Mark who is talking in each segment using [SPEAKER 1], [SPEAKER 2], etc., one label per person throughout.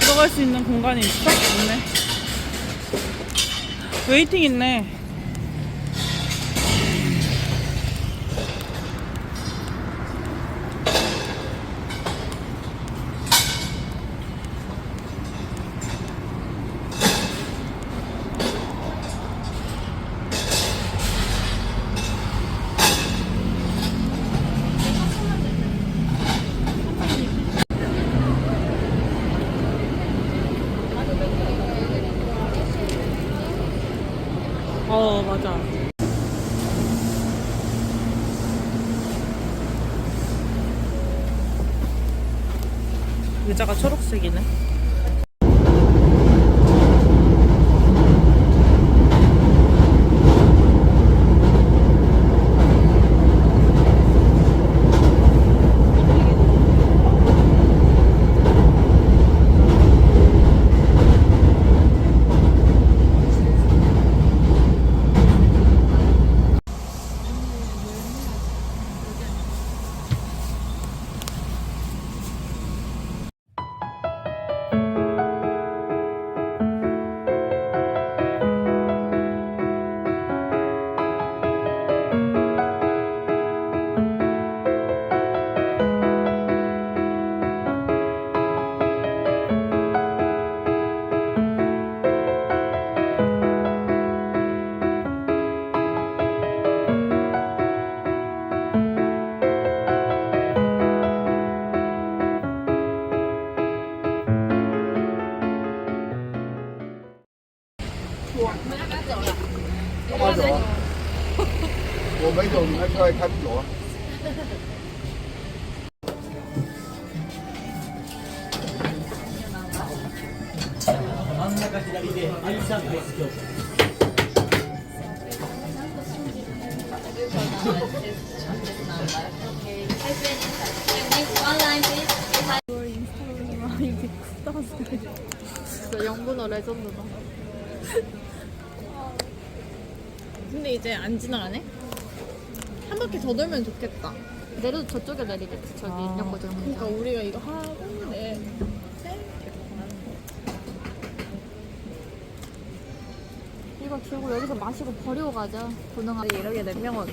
[SPEAKER 1] 들어갈 수 있는 공간이 있어? 있네. 웨이팅 있네. 맞아. 의자가 초록색이네.
[SPEAKER 2] 맞아. 我没有，你们出来看有啊。
[SPEAKER 3] 진짜 영문어 레전드다. 근데 이제 안 지나가네? 한 바퀴 더 돌면 좋겠다.
[SPEAKER 4] 내려도 저쪽에 내리겠지 저기
[SPEAKER 3] 아,
[SPEAKER 4] 영고 들어오는
[SPEAKER 3] 그러니까
[SPEAKER 4] 거.
[SPEAKER 3] 우리가 이거 하고 내
[SPEAKER 4] 이거 들고 여기서 마시고 버리고 가자
[SPEAKER 3] 이렇게 네 명은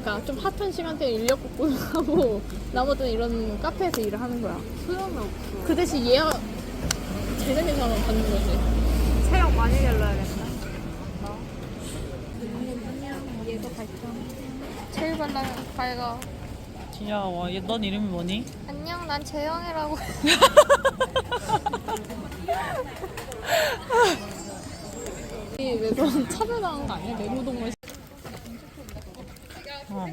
[SPEAKER 3] 그러니까 좀 핫한 시간대에 인력 복구하고 나머지는 이런 카페에서 일을 하는 거야.
[SPEAKER 4] 소용이 없어
[SPEAKER 3] 그 대신 예약 재생해서만 받는 거지.
[SPEAKER 4] 체력 많이 길러야겠다 얘도 발전 제일 발라 밝아
[SPEAKER 1] 귀여워. 얘, 넌 이름이 뭐니?
[SPEAKER 4] 안녕 난 재영이라고
[SPEAKER 3] 이 외선 차별당한 거 아니야? 내노동물.
[SPEAKER 1] 어.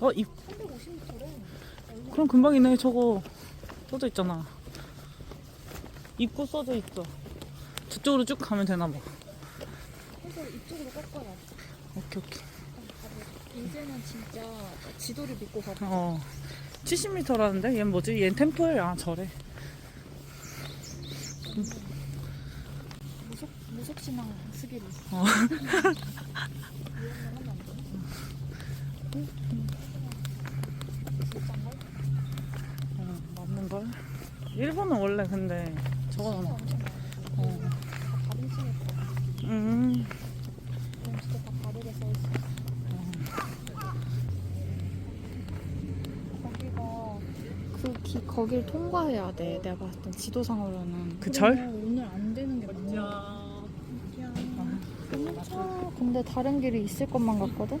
[SPEAKER 1] 어, 입. 그럼 금방이네. 저거 써져 있잖아. 입구 써져 있어. 저쪽으로 쭉 가면 되나 봐.
[SPEAKER 4] 그래서 이쪽으로 꺾어야
[SPEAKER 1] 오케이, 오케이.
[SPEAKER 4] 이제는 진짜 지도를 믿고 가봐
[SPEAKER 1] 어. 70m라는데? 얘는 뭐지? 얘는 템플? 아, 저래.
[SPEAKER 4] 무속, 무속신앙 쓰기로
[SPEAKER 1] 어. 어, 맞는 걸? 일본은 원래 근데 저거는 어.
[SPEAKER 4] 다른 층에 거
[SPEAKER 1] 음.
[SPEAKER 4] 그럼 진짜 다 다르게 써있어 거기가 그 기, 거길 통과해야 돼 내가 봤을 땐 지도상으로는
[SPEAKER 1] 그 절?
[SPEAKER 3] 그러면 오늘 안 되는 게 맞냐?
[SPEAKER 4] 차 근데 다른 길이 있을 것만 같거든?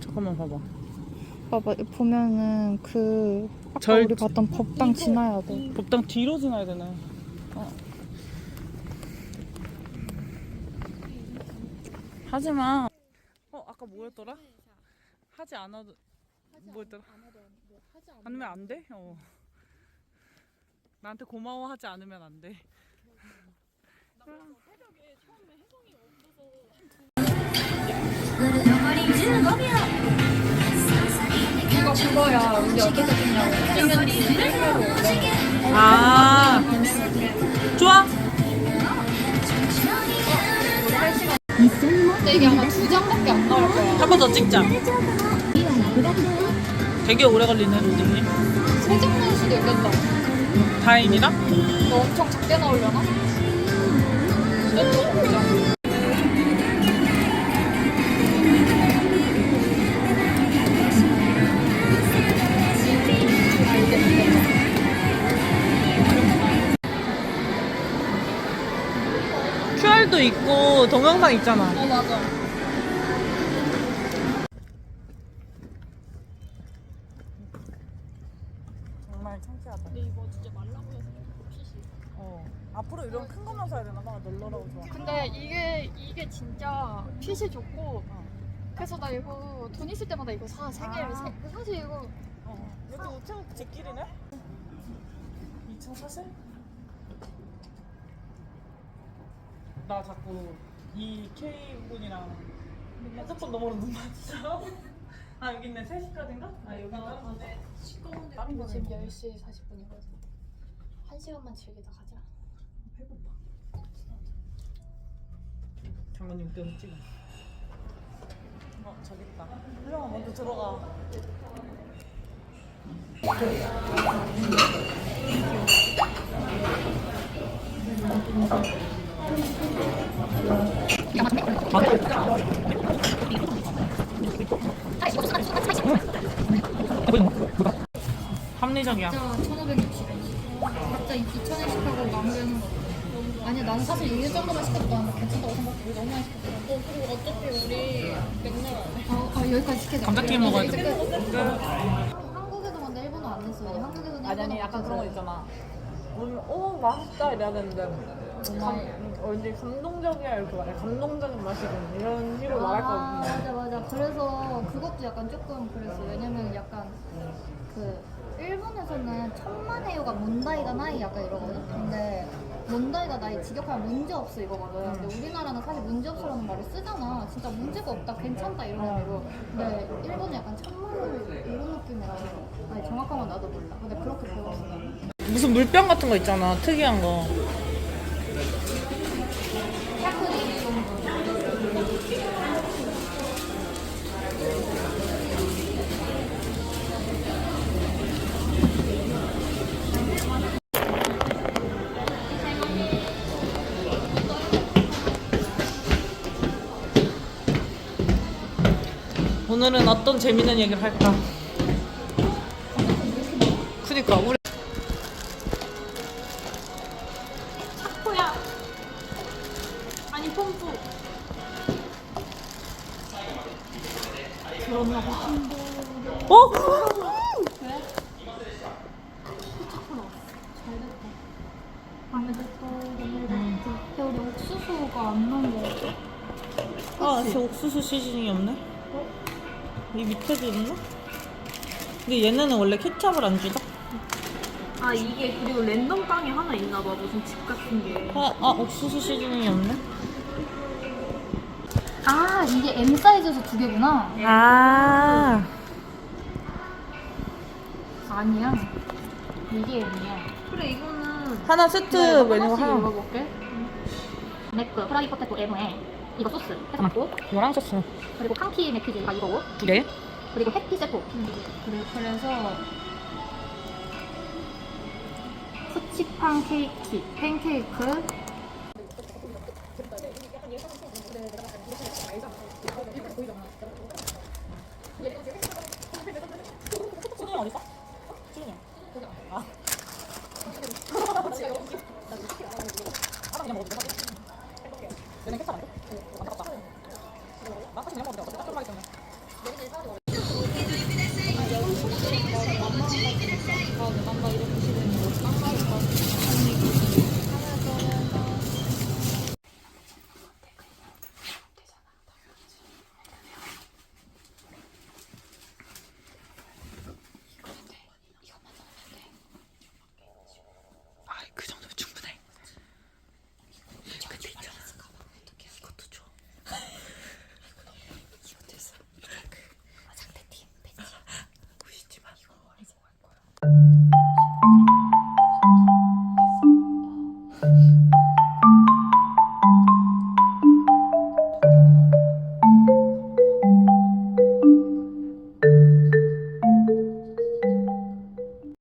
[SPEAKER 1] 잠깐만 봐봐.
[SPEAKER 4] 봐봐 보면은 그 아까
[SPEAKER 1] 절-
[SPEAKER 4] 우리 봤던 법당 지나야 돼
[SPEAKER 1] 법당 뒤로 지나야 되네. 어. 하지마. 어, 아까 뭐였더라? 하지 않아도 뭐였더라? 않으면 안 돼? 어. 나한테 고마워하지 않으면 안 돼.
[SPEAKER 3] 이거
[SPEAKER 4] 아 그거야. 우리 어떻게 됐냐고.
[SPEAKER 1] 아 좋아
[SPEAKER 4] 근데 이게 아마 두 장밖에 안 나올 거야.
[SPEAKER 1] 한 번 더 찍자 되게 오래 걸리네 로딩이
[SPEAKER 4] 세장 나올 수도 있겠다.
[SPEAKER 1] 다행이다
[SPEAKER 4] 너 엄청 작게 나오려나? 또 보자.
[SPEAKER 1] QR도 있고 동영상 있잖아
[SPEAKER 4] 어 맞아.
[SPEAKER 1] 창피하다
[SPEAKER 4] 근데 이거 진짜 말라고 해서 핏이.
[SPEAKER 1] 어 앞으로 이런 큰 것만 사야 되나 봐 널널하고 좋아
[SPEAKER 4] 근데 이게 이게 진짜 핏이 좋고 그래서 나 이거 돈 있을 때마다 이거 사세 개를
[SPEAKER 1] 아.
[SPEAKER 4] 세. 사실 이거
[SPEAKER 1] 어, 여기 우체국 제끼리네? 2층 사실? 나 자꾸 이 K분이랑 핸드폰 너머로 눈 맞춰. 아, 여기 있네. 3시까지인가? 아, 여기 다른 건데.
[SPEAKER 4] 시꺼먼데
[SPEAKER 1] 다른 거네.
[SPEAKER 4] 지금 10시 40분이거든. 한 시간만 즐기다 가자.
[SPEAKER 1] 배고파. 장모님 껴서 찍어. 어, 저기 있다. 훌륭아, 먼저 들어가. 합리적이야.
[SPEAKER 4] 진짜 1,560원. 각자 2,000원씩 하고 마무리하는 거. 아니야, 나는 사실 이 정도만 시켰다. 괜찮다고 생각해. 우리 너무 많이 시켰어. 어, 그리고 어차피 우리 안 해. 아, 아, 여기까지 시켜야
[SPEAKER 1] 감자튀김 먹어야 돼.
[SPEAKER 4] 한국에도 근데 일본어 안 했어. 한국에서는
[SPEAKER 1] 아니 아니 약간 그런 거 있잖아. 오늘 오 맛있다 이래야 되는데 감, 어, 왠지 감동적이야 이렇게 말해. 감동적인 맛이군 이런 식으로 말할 것
[SPEAKER 4] 아,
[SPEAKER 1] 같은데.
[SPEAKER 4] 맞아 맞아. 그래서 그것도 약간 조금 그랬어. 왜냐면 약간 그 일본에서는 천만에요가 몬다이가 나이 약간 이러거든. 근데 몬다이가 나이 직역하면 문제 없어 이거거든. 근데 우리나라는 사실 문제 없어라는 말을 쓰잖아. 진짜 문제가 없다, 괜찮다 이런 의미로. 근데 일본은 약간 천만에요 이런 느낌이라서. 아니 정확한 건 나도 몰라. 근데 그렇게 배웠어. 나는.
[SPEAKER 1] 무슨 물병 같은 거 있잖아. 특이한 거. 오늘은 어떤 재밌는 얘기를 할까? 그니까 우리
[SPEAKER 4] 코야. 아니 pom프.
[SPEAKER 1] 어?
[SPEAKER 4] 근데 우리 옥수수가 안 나온 거 같아.
[SPEAKER 1] 아, 저 옥수수 시즈닝이 없네. 이 밑에도 있나? 근데 얘네는 원래 케찹을 안 주다.
[SPEAKER 5] 아 이게 그리고 랜덤 빵이 하나 있나 봐 무슨 집 같은 게.
[SPEAKER 1] 아, 아 옥수수 시즈닝이 없네.
[SPEAKER 4] 아 이게 M 사이즈에서 두 개구나.
[SPEAKER 1] 아,
[SPEAKER 4] 아니야. 이게 M이야.
[SPEAKER 5] 그래 이거는
[SPEAKER 1] 하나 세트 메뉴
[SPEAKER 4] 하나씩
[SPEAKER 1] 하나.
[SPEAKER 4] 읽어볼게. 맥크 프라이 포테토 M에 이거 소스 해서 맞고
[SPEAKER 1] 노랑 소스
[SPEAKER 4] 그리고 칸키 맥키즈가 이거고
[SPEAKER 1] 두 개.
[SPEAKER 4] 그리고 해피 세포. 그래, 그래서 후치팡 케이크, 팬케이크,